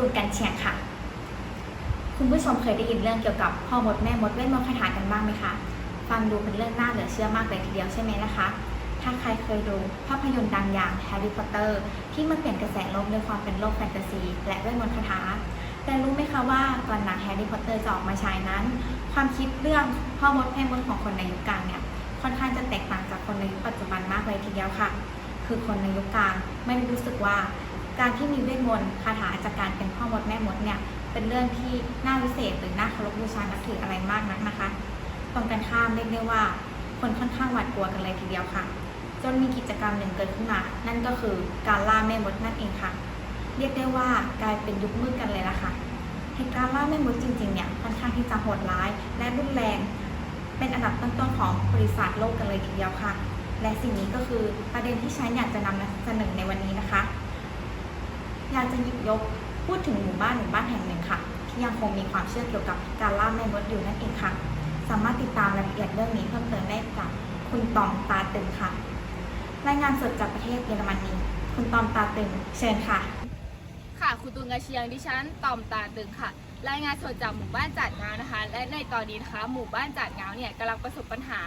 ตูนกันเชียงค่ะ คุณผู้ชมเคยได้ยินเรื่องเกี่ยวกับพ่อมดแม่มดเวทมนต์คาถากันบ้างไหมคะฟังดูเป็นเรื่องน่าเหลือเชื่อมากเลยทีเดียวใช่ไหมนะคะ ถ้าใครเคยดูภาพยนตร์ดังอย่างแฮร์รี่พอตเตอร์ที่มันเปลี่ยนกระแสโลกด้วยความเป็นโลกแฟนตาซี และเวทมนต์คาถาแต่รู้ไหมคะว่าก่อนหนังแฮร์รี่พอตเตอร์จะออกมาฉายนั้น ความคิดเรื่องพ่อมดแม่มดของคนในยุคกลางเนี่ยค่อนข้างจะแตกต่างจากคนในยุคปัจจุบันมากเลยทีเดียวค่ะ คือคนในยุคกลางไม่ได้รู้สึกว่า การที่มีเวทมนต์คาถาจากการเป็นพ่อมดแม่มดเนี่ยเป็นเรื่องที่น่าวิเศษหรือน่าเคารพบูชานับถืออะไรมากนักนะคะ ตรงกันข้ามเรียกได้ว่า คนค่อนข้างหวาดกลัวกันเลยทีเดียวค่ะ จนมีกิจกรรมหนึ่งเกิดขึ้นมา นั่นก็คือการล่าแม่มดนั่นเองค่ะ เรียกได้ว่ากลายเป็นยุคมืดกันเลยละค่ะเหตุการณ์ล่าแม่มดจริงๆเนี่ยค่อนข้างที่จะโหดร้าย และรุนแรง เป็นอันดับต้นๆของบริษัทโลกกันเลยทีเดียวค่ะ และสิ่งนี้ก็คือประเด็นที่ฉันอยากจะนำเสนอในวันนี้นะคะ อยากจะหยิบยกพูดถึงหมู่บ้านหมู่บ้านแห่งหนึ่งค่ะ ที่ยังคงมีความเชื่อเกี่ยวกับการล่าแม่มดอยู่นั่นเองค่ะ สามารถติดตามรายละเอียดเรื่องนี้เพิ่มเติมได้จากคุณตอมตาตึงค่ะ รายงานสดจากประเทศเยอรมนีคุณตอมตาตึงเชิญค่ะ ค่ะคุณตุงกระเชียงดิฉันตอมตาตึงค่ะ รายงานสดจากหมู่บ้านจัดงาวนะคะ และในตอนนี้นะคะ หมู่บ้านจัดงาวเนี่ยกำลังประสบปัญหา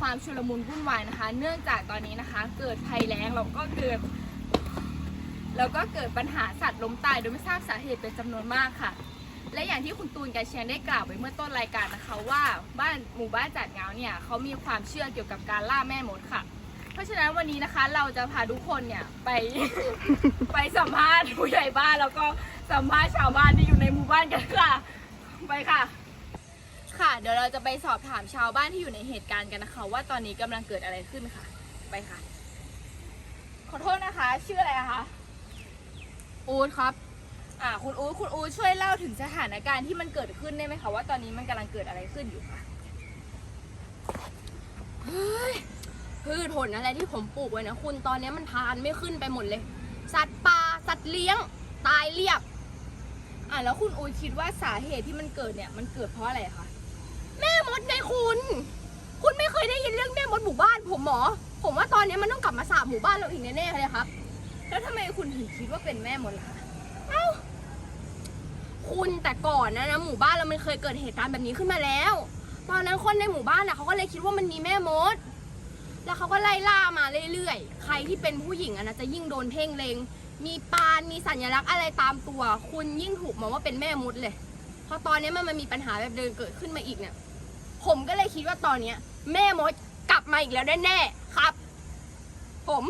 ความชุลมุนวุ่นวายนะคะ เนื่องจากตอนนี้นะคะ เกิดภัยแล้งแล้วก็เกิด แล้วก็เกิดปัญหาสัตว์ล้มตายโดยไม่ทราบสาเหตุเป็นจำนวนมากค่ะ และอย่างที่คุณตูนกระเชียงได้กล่าวไว้เมื่อต้นรายการนะคะว่าบ้านหมู่บ้านจัดงาเนี่ยเขามีความเชื่อเกี่ยวกับการล่าแม่มดค่ะ เพราะฉะนั้นวันนี้นะคะเราจะพาทุกคนเนี่ยไป ไปสัมภาษณ์ผู้ใหญ่บ้านแล้วก็สัมภาษณ์ชาวบ้านที่อยู่ในหมู่บ้านกันค่ะ ไปค่ะ ค่ะ เดี๋ยวเราจะไปสอบถามชาวบ้านที่อยู่ในเหตุการณ์กันนะคะ ว่าตอนนี้กำลังเกิดอะไรขึ้นค่ะ ไปค่ะ ขอโทษนะคะ ชื่ออะไรอะคะ อูดครับ อ่า คุณอู๊ดคุณอู๊ดช่วยเล่าถึงสถานการณ์ที่มันเกิดขึ้นได้ไหมคะว่าตอนนี้มันกำลังเกิดอะไรขึ้นอยู่ค่ะพืชผลอะไรที่ผมปลูกไว้นะคุณตอนนี้มันทานไม่ขึ้นไปหมดเลย สัตว์ป่าสัตว์เลี้ยง ตายเรียบ อ่าแล้วคุณอู๊ดคิดว่าสาเหตุที่มันเกิดเนี่ย มันเกิดเพราะอะไรคะแม่มดไงคุณ คุณไม่เคยได้ยินเรื่องแม่มดหมู่บ้าน ผมหมอ ผมว่าตอนนี้มันต้องกลับมาสาบหมู่บ้านเราอีกแน่ๆเลยครับ แล้วทำไมคุณถึงคิดว่าเป็นแม่มดล่ะคะคุณแต่ก่อนนะนะหมู่บ้านเรามันเคยเกิดเหตุการณ์แบบนี้ขึ้นมาแล้ว ตอนนั้นคนในหมู่บ้านน่ะเขาก็เลยคิดว่ามันมีแม่มด แล้วเขาก็ไล่ล่ามาเรื่อยๆ ใครที่เป็นผู้หญิงอะนะจะยิ่งโดนเพ่งเลง มีปานมีสัญลักษณ์อะไรตามตัว คุณยิ่งถูกมองว่าเป็นแม่มดเลย พอตอนนี้มันมันมีปัญหาแบบเดิมเกิดขึ้นมาอีกเนี่ย ผมก็เลยคิดว่าตอนเนี้ย แม่มดกลับมาอีกแล้วแน่ๆครับ ผม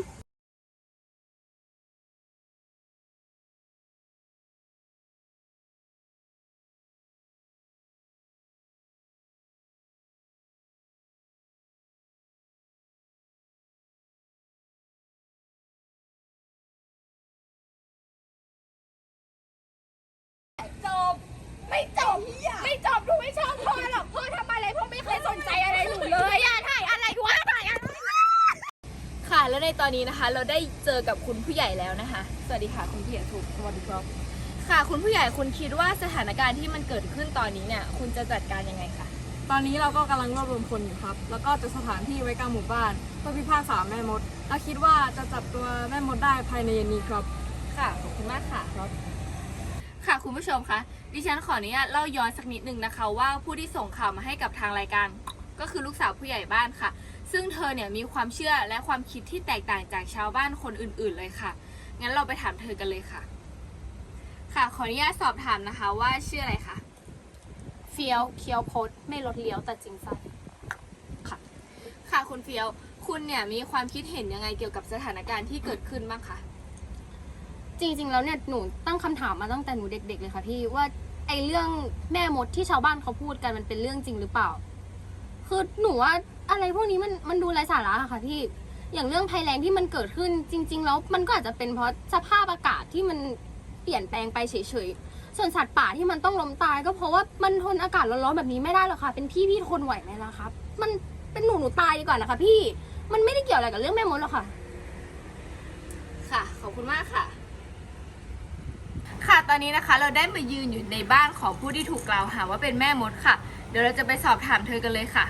ไม่จบไม่จบดูไม่ชอบพ่อหรอกพ่อทำอะไรพ่อไม่เคยสนใจอะไรหนูเลยอะถ่ายอะไรวะถ่ายอะไรค่ะแล้วในตอนนี้นะคะ เราได้เจอกับคุณผู้ใหญ่แล้วนะคะ สวัสดีค่ะคุณผู้ใหญ่ทุกสวัสดีครับค่ะ คุณผู้ใหญ่คุณคิดว่าสถานการณ์ที่มันเกิดขึ้นตอนนี้เนี่ย คุณจะจัดการยังไงคะตอนนี้เราก็กำลังรวบรวมคนอยู่ครับ แล้วก็จัดสถานที่ไว้กลางหมู่บ้านเพื่อพิพากษาแม่มด และคิดว่าจะจับตัวแม่มดได้ภายในเย็นนี้ครับ ค่ะขอบคุณมากค่ะ ครับ ค่ะคุณผู้ชมคะดิฉันขออนุญาตเล่าย้อนสักนิดหนึ่งนะคะ ว่าผู้ที่ส่งข่าวมาให้กับทางรายการ ก็คือลูกสาวผู้ใหญ่บ้านค่ะ ซึ่งเธอเนี่ยมีความเชื่อและความคิดที่แตกต่างจากชาวบ้านคนอื่น ๆ เลยค่ะงั้นเราไปถามเธอกันเลยค่ะ ค่ะขออนุญาตสอบถามนะคะว่าชื่ออะไรคะเฟี้ยวเคี้ยวพดไม่ลดเลี้ยวแต่จริงใจค่ะคุณเฟียว คุณเนี่ยมีความคิดเห็นยังไงเกี่ยวกับสถานการณ์ที่เกิดขึ้นบ้างคะ จริงๆ แล้วเนี่ยหนูตั้งคำถามมาตั้งแต่หนูเด็ก ๆ เลยค่ะพี่ว่าไอ้เรื่องแม่มดที่ชาวบ้านเขาพูดกันมันเป็นเรื่องจริงหรือเปล่า คือหนูว่าอะไรพวกนี้มันมันดูไร้สาระอะค่ะพี่อย่างเรื่องภัยแรงที่มันเกิดขึ้นจริง ๆ แล้วมันก็อาจจะเป็นเพราะสภาพอากาศที่มันเปลี่ยนแปลงไปเฉยๆส่วนสัตว์ป่าที่มันต้องล้มตาย ก็เพราะว่ามันทนอากาศร้อนๆแบบนี้ไม่ได้หรอกค่ะ เป็นพี่พี่ทนไหวไหมล่ะครับ มันเป็นหนูหนูตายดีกว่านะคะ พี่มันไม่ได้เกี่ยวอะไรกับเรื่องแม่มดหรอกค่ะ ค่ะ ขอบคุณมากค่ะ ค่ะตอนนี้นะคะเราได้มายืนอยู่ในบ้านของผู้ที่ถูกกล่าวหาว่าเป็นแม่มดค่ะ เดี๋ยวเราจะไปสอบถามเธอกันเลยค่ะ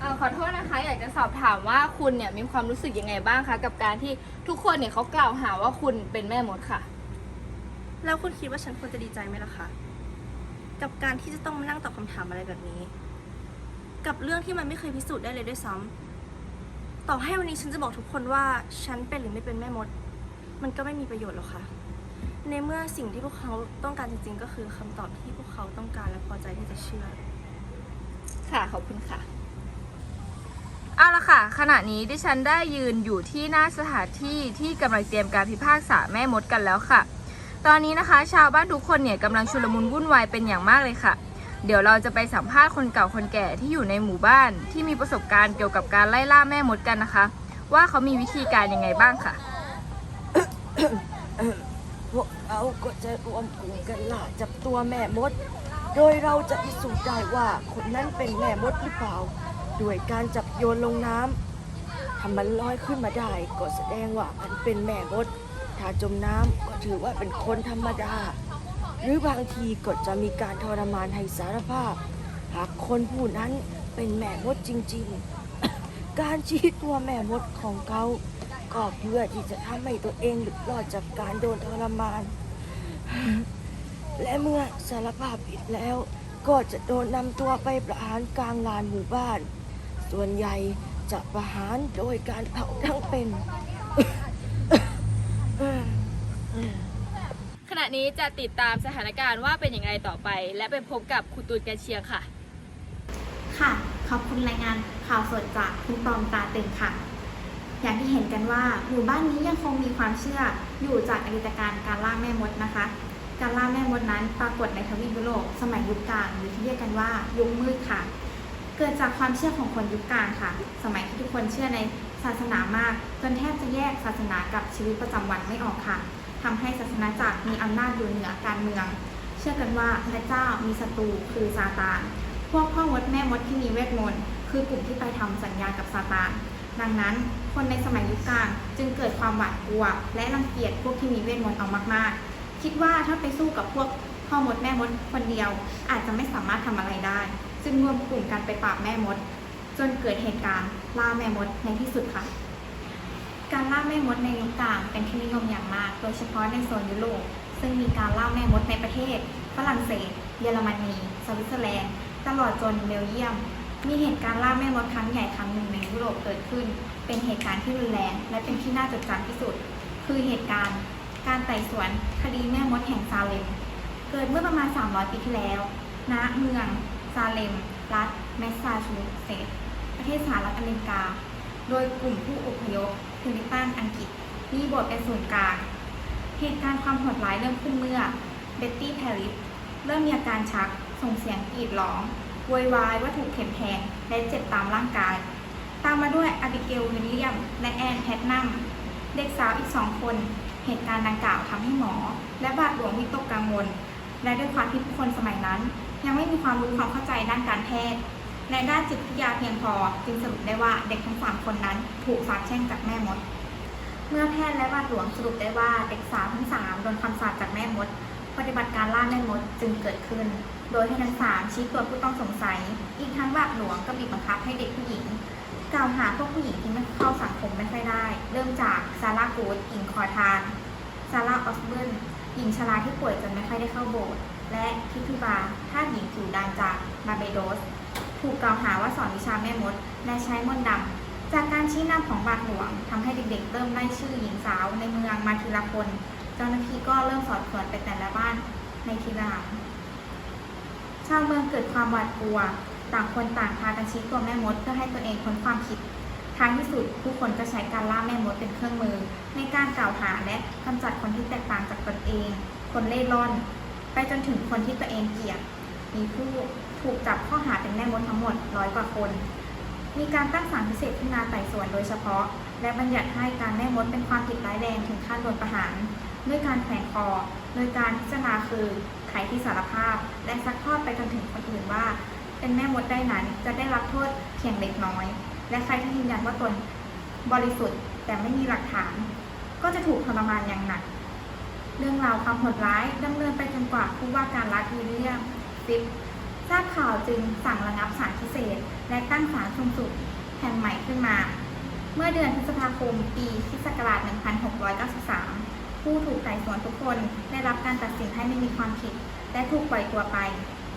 อขอโทษนะคะ อยากจะสอบถามว่าคุณเนี่ยมีความรู้สึกยังไงบ้างคะกับการที่ทุกคนเนี่ยเขากล่าวหาว่าคุณเป็นแม่มดค่ะ แล้วคุณคิดว่าฉันควรจะดีใจไหมล่ะคะ กับการที่จะต้องมานั่งตอบคำถามอะไรแบบนี้ กับเรื่องที่มันไม่เคยพิสูจน์ได้เลยด้วยซ้ำ ต่อให้วันนี้ฉันจะบอกทุกคนว่าฉันเป็นหรือไม่เป็นแม่มด มันก็ไม่มีประโยชน์หรอกค่ะ ในเมื่อสิ่งที่พวกเขาต้องการจริงๆ ก็คือคำตอบที่พวกเขาต้องการและพอใจที่จะเชื่อ ค่ะขอบคุณค่ะ เอาละค่ะ ขณะนี้ดิฉันได้ยืนอยู่ที่หน้าสถานที่ที่กำลังเตรียมการพิพากษาแม่มดกันแล้วค่ะ ตอนนี้นะคะ ชาวบ้านทุกคนเนี่ยกำลังชุลมุนวุ่นวายเป็นอย่างมากเลยค่ะ เดี๋ยวเราจะไปสัมภาษณ์คนเก่าคนแก่ที่อยู่ในหมู่บ้าน ที่มีประสบการณ์เกี่ยวกับการไล่ล่าแม่มดกันนะคะ ว่าเขามีวิธีการยังไงบ้างค่ะ พวกเราก็จะรวมกลุ่มกันล่าจับตัวแม่มด โดยเราจะพิสูจน์ได้ว่าคนนั้นเป็นแม่มดหรือเปล่า ด้วยการจับโยนลงน้ำถ้ามันลอยขึ้นมาได้ก็แสดงว่ามันเป็นแม่มด ถ้าจมน้ำก็ถือว่าเป็นคนธรรมดา หรือบางทีก็จะมีการทรมานให้สารภาพ หากคนผู้นั้นเป็นแม่มดจริงๆ การชี้ตัวแม่มดของเขาก็เพื่อที่จะทำให้ตัวเองหลุดรอดจากการโดนทรมาน และเมื่อสารภาพผิดแล้วก็จะโดนนำตัวไปประหารกลางลานหมู่บ้าน ส่วนใหญ่จะประหารโดยการเผาทั้งเป็น ขณะ นี้จะติดตามสถานการณ์ว่าเป็นอย่างไรต่อไป และไปพบกับครูตูนกันเชียงค่ะ ค่ะ ขอบคุณรายงานข่าวสดจากคุณตอมตาตึงค่ะ อย่างที่เห็นกันว่าหมู่บ้านนี้ยังคงมีความเชื่ออยู่จากอดีตการการล่าแม่มดนะคะ การล่าแม่มดนั้นปรากฏในทวีปยุโรปสมัยยุคกลางหรือที่เรียกกันว่ายุคมืดค่ะ เกิดจากความเชื่อของคนยุคกลางค่ะ สมัยที่ทุกคนเชื่อในศาสนามากจนแทบจะแยกศาสนากับชีวิตประจำวันไม่ออกค่ะ ทำให้ศาสนาจักรมีอำนาจอยู่เหนือการเมือง เชื่อกันว่าพระเจ้ามีศัตรูคือซาตาน พวกพ่อมดแม่มดที่มีเวทมนต์คือกลุ่มที่ไปทำสัญญากับซาตาน ดังนั้นคนในสมัยยุคกลางจึงเกิดความหวาดกลัว และรังเกียจพวกที่มีเวทมนต์เอามากๆ คิดว่าถ้าไปสู้กับพวกพ่อมดแม่มดคนเดียว อาจจะไม่สามารถทำอะไรได้ จึงรวมกลุ่มกันไปปราบแม่มด จนเกิดเหตุการณ์ล่าแม่มดในที่สุดค่ะ การล่าแม่มดในยุคกลางเป็นที่นิยมอย่างมาก โดยเฉพาะในโซนยุโรปซึ่งมีการล่าแม่มดในประเทศ ฝรั่งเศส เยอรมนี สวิตเซอร์แลนด์ ตลอดจนเบลเยียม มีเหตุการณ์ล่าแม่มดครั้งใหญ่ครั้งหนึ่งในยุโรปเกิดขึ้น เป็นเหตุการณ์ที่รุนแรงและเป็นที่น่าจดจำที่สุด คือเหตุการณ์ การไต่สวนคดีแม่มดแห่งซาเลม เกิดเมื่อประมาณ 300 ปีที่แล้ว ณ เมืองซาเลม รัฐแมสซาชูเซตส์ ประเทศสหรัฐอเมริกา โดยกลุ่มผู้อพยพ พิริตันอังกฤษ มีบทเป็นศูนย์กลาง เหตุการณ์ความโหดร้ายเริ่มขึ้นเมื่อเบ็ตตี้แพริสเริ่มมีอาการชัก ส่งเสียงกรีดร้องโวยวายว่าถูกเข็มแทงและเจ็บตามร่างกาย ตามมาด้วยอบิเกลวิลเลียม และแอนแพทนัมเด็กสาวอีกสองคน เหตุการณ์ดังกล่าวทำให้หมอ และบาดหลวงวิตกกังวล และด้วยความที่ผู้คนสมัยนั้น ยังไม่มีความรู้ความเข้าใจด้านการแพทย์ และด้านจิตวิทยาเพียงพอ จึงสรุปได้ว่าเด็กทั้งสามคนนั้นถูกสาปแช่งจากแม่มด เมื่อแพทย์และบาดหลวงสรุปได้ว่าเด็กสาวทั้งสามโดนคำสาปจากแม่มด ปฏิบัติการล่าแม่มดจึงเกิดขึ้น โดยให้ทั้งสามชี้ตัวผู้ต้องสงสัย อีกทั้งบาดหลวงก็บีบบังคับให้เด็กผู้หญิงกล่าวหาพวกผู้หญิงที่ไม่เข้าสังคมไม่ค่อยได้ เริ่มจากซาร่ากูดหญิงขอทานซาร่าออสเบิร์นหญิงชราที่ป่วยจนไม่ค่อยได้เข้าโบสถ์และทิทูบาทาหญิงผิวดำจากบาเบโดส ถูกกล่าวหาว่าสอนวิชาแม่มด และใช้มนต์ดำจากการชี้นำของบาทหลวงทำให้เด็กๆ เริ่มไล่ชื่อหญิงสาวในเมืองมาทีละคน เจ้าหน้าที่ก็เริ่มสอดสวนไปแต่ละบ้านในทีละหลังชาวเมืองเกิดความหวาดกลัว ต่างคนต่างพากันชี้ตัวแม่มด เพื่อให้ตัวเองพ้นความผิดท้ายที่สุดผู้คนก็ใช้การล่าแม่มดเป็นเครื่องมือ ในการกล่าวหาและกำจัดคนที่แตกต่างจากตนเอง คนเล่ร่อน ไปจนถึงคนที่ตัวเองเกลียดมีผู้ ถูกจับข้อหาเป็นแม่มดทั้งหมดร้อยกว่าคน มีการตั้งศาลพิเศษขึ้นมาไต่สวนโดยเฉพาะ และบัญญัติให้การแม่มดเป็นความผิดร้ายแรงถึงขั้นโดนประหาร ด้วยการแขวนคอ โดยการพิจารณาคือใครที่สารภาพ และซักทอดไปจนถึงคนอื่นว่า เป็นแม่มดได้นั้นจะได้รับโทษเพียงเล็กน้อย และใครที่ยืนยันว่าตนบริสุทธิ์แต่ไม่มีหลักฐาน ก็จะถูกทรมานอย่างหนัก เรื่องราวความโหดร้ายดำเนินไปจนกว่าผู้ว่าการรัฐวิลเลียมฟิป ทราบข่าวจึงสั่งระงับศาลพิเศษ และตั้งศาลสูงสุดแห่งใหม่ขึ้นมา เมื่อเดือนพฤษภาคม ปีคริสต์ศักราช 1693 ผู้ถูกไต่สวนทุกคนได้รับการตัดสินให้ไม่มีความผิด และถูกปล่อยตัวไป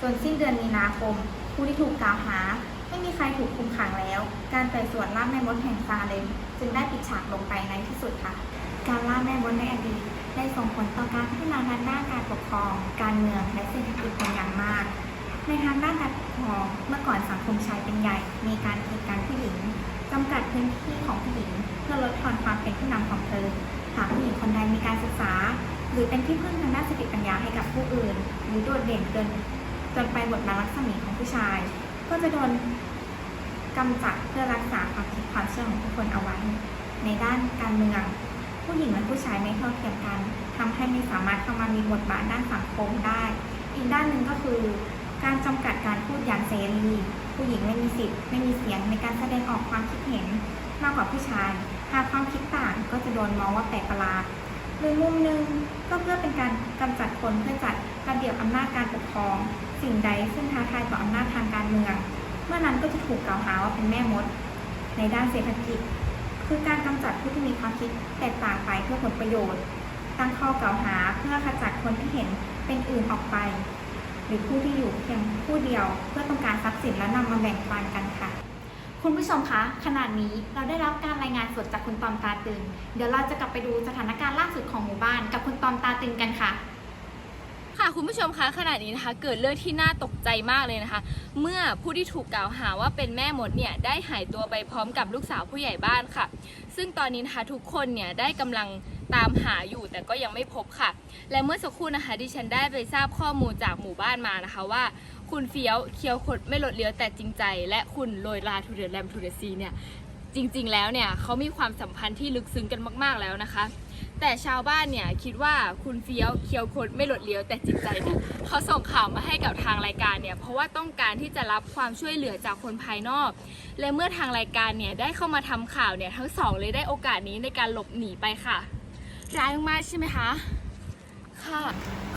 จนสิ้นเดือนมีนาคม ผู้ที่ถูกกล่าวหา ไม่มีใครถูกคุมขังแล้ว การไต่สวนล่าแม่มดแห่งซาเลมจึงได้ปิดฉากลงไปในที่สุดค่ะ การล่าแม่มดในอดีตได้ส่งผลต่อการพัฒนาทางด้านการปกครอง การเมืองและเศรษฐกิจเป็นอย่างมาก ในทางด้านการปกครองเมื่อก่อนสังคมชายเป็นใหญ่ มีการกีดกันผู้หญิงจำกัดพื้นที่ของผู้หญิง เพื่อลดทอนความเป็นผู้นำของเธอหากผู้หญิงคนใดมีการศึกษา หรือเป็นที่พึ่งทางด้านสติปัญญาให้กับผู้อื่น หรือโดดเด่นเกินจนไปบทบาทลักษณะของผู้ชาย ก็จะโดนกำจัดเพื่อรักษาความคิดความเชื่อของทุกคนเอาไว้ ในด้านการเมือง ผู้หญิงและผู้ชายไม่เท่าเทียมกันทำให้ไม่สามารถเข้ามามีบทบาทด้านสังคมได้ อีกด้านหนึ่งก็คือ การจำกัดการพูดอย่างเสรี ผู้หญิงไม่มีสิทธิ์ไม่มีเสียงในการแสดงออกความคิดเห็นมากกว่าผู้ชาย หากความคิดต่างก็จะโดนมองว่าแปลกประหลาดหรือมุมหนึ่งก็เพื่อเป็นการกำจัดคนเพื่อจัดระเบียบอำนาจการปกครอง สิ่งใดซึ่งท้าทายต่ออำนาจทางการเมือง เมื่อนั้นก็จะถูกกล่าวหาว่าเป็นแม่มด ในด้านเศรษฐกิจ คือการกำจัดผู้ที่มีความคิดแตกต่างไปเพื่อผลประโยชน์ ตั้งข้อกล่าวหาเพื่อขจัดคนที่เห็นเป็นอื่นออกไป หรือผู้ที่อยู่เพียงผู้เดียว เพื่อต้องการทรัพย์สินและนำมาแบ่งปันกันค่ะ คุณผู้ชมคะขณะนี้เราได้รับการรายงานสดจากคุณตอมตาตึง เดี๋ยวเราจะกลับไปดูสถานการณ์ล่าสุดของหมู่บ้าน กับคุณตอมตาตึงกันค่ะค่ะคุณผู้ชมคะขณะนี้นะคะเกิดเรื่องที่น่าตกใจมากเลยนะคะ เมื่อผู้ที่ถูกกล่าวหาว่าเป็นแม่มดเนี่ยได้หายตัวไปพร้อมกับลูกสาวผู้ใหญ่บ้านค่ะ ซึ่งตอนนี้นะคะทุกคนเนี่ยได้กำลัง ตามหาอยู่แต่ก็ยังไม่พบค่ะ และเมื่อสักครู่นะคะดิฉันได้ไปทราบข้อมูลจากหมู่บ้านมานะคะว่า คุณเฟี้ยวเคี้ยวขดไม่ลดเลี้ยวแต่จริงใจ และคุณโรยลาทูเดอร์แรมทูเดอร์ซีเนี่ยจริงๆ แล้วเนี่ยเขามีความสัมพันธ์ที่ลึกซึ้งกันมาก ๆแล้วนะคะ แต่ชาวบ้านเนี่ยคิดว่าคุณเฟี้ยวเคี้ยวคดไม่หลดเลี้ยวแต่จิตใจเนี่ยเขาส่งข่าวมาให้กับทางรายการเนี่ยเพราะว่าต้องการที่จะรับความช่วยเหลือจากคนภายนอก และเมื่อทางรายการเนี่ยได้เข้ามาทำข่าวเนี่ยทั้งสองเลยได้โอกาสนี้ในการหลบหนีไปค่ะ ร้ายมากๆใช่ไหมคะ ค่ะ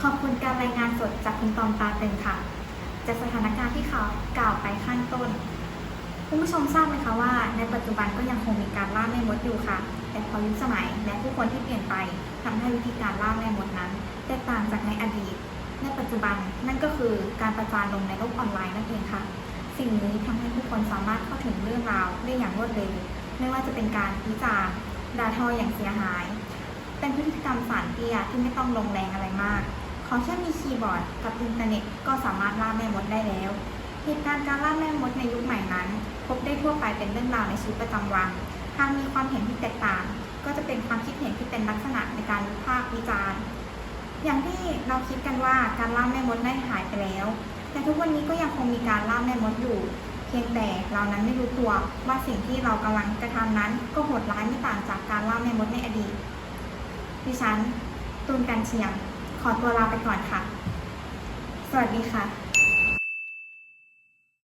ขอบคุณการรายงานสดจากคุณตอมตาเตึงค่ะ จากสถานการณ์ที่เขากล่าวไปข้างต้น คุณผู้ชมทราบไหมคะว่า ในปัจจุบันก็ยังคงมีการล่าแม่มดอยู่ค่ะ แต่พอยุคสมัยและผู้คนที่เปลี่ยนไปทำให้วิธีการล่าแม่มดนั้น แตกต่างจากในอดีต ในปัจจุบันนั่นก็คือการประจานลงในโลกออนไลน์นั่นเองค่ะ สิ่งนี้ทำให้ผู้คนสามารถเข้าถึงเรื่องราวได้อย่างรวดเร็ว ไม่ว่าจะเป็นการวิจารณ์ด่าทออย่างเสียหาย เป็นพฤติกรรมสารเตี้ยที่ไม่ต้องลงแรงอะไรมาก ขอแค่มีคีย์บอร์ดกับอินเทอร์เน็ตก็สามารถล่าแม่มดได้แล้วเหตุการณ์การล่าแม่มดในยุคใหม่นั้น พบได้ทั่วไปเป็นเรื่องราวในชีวิตประจำวัน หากมีความเห็นที่แตกต่าง ก็จะเป็นความคิดเห็นที่เป็นลักษณะในการวิพากษ์วิจารณ์ อย่างที่เราคิดกันว่าการล่าแม่มดได้หายไปแล้ว แต่ทุกวันนี้ก็ยังคงมีการล่าแม่มดอยู่ เพียงแต่เรานั้นไม่รู้ตัวว่าสิ่งที่เรากำลังกระทำนั้น ก็โหดร้ายไม่ต่างจากการล่าแม่มดในอดีต ดิฉันตูนกันเชียง ขอตัวลาไปก่อนค่ะ สวัสดีค่ะ